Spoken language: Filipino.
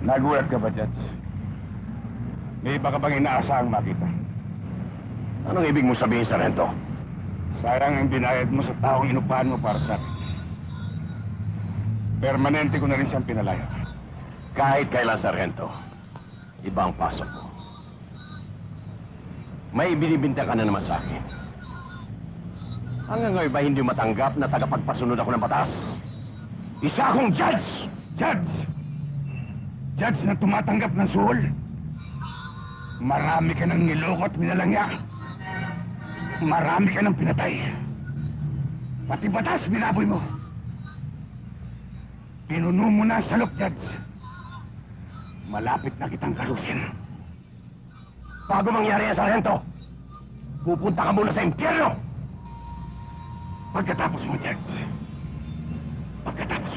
Nagulat ka ba, Judge? May iba ka bang inaasahang makita? Anong ibig mo sabihin, Sargento? Sayang ang binayad mo sa taong inupahan mo para sa akin. Permanente ko na rin siyang pinalaya. Kahit kailan, Sargento, iba ang pasok ko. May binibinta ka na naman sa akin. Hanggang ngayon ba hindi matanggap na tagapagpasunod ako ng batas? Isa akong judge! Judge! Judge na tumatanggap ng suhol. Marami ka ng niloko at minalangya. Marami ka ng pinatay. Pati batas binaboy mo. Pinuno mo na sa salok, Judge. Malapit na kitang kalusin. Bago mangyari yan, Sargento, pupunta ka muna sa impyerno! Pagkatapos mo, Judge. Pagkatapos.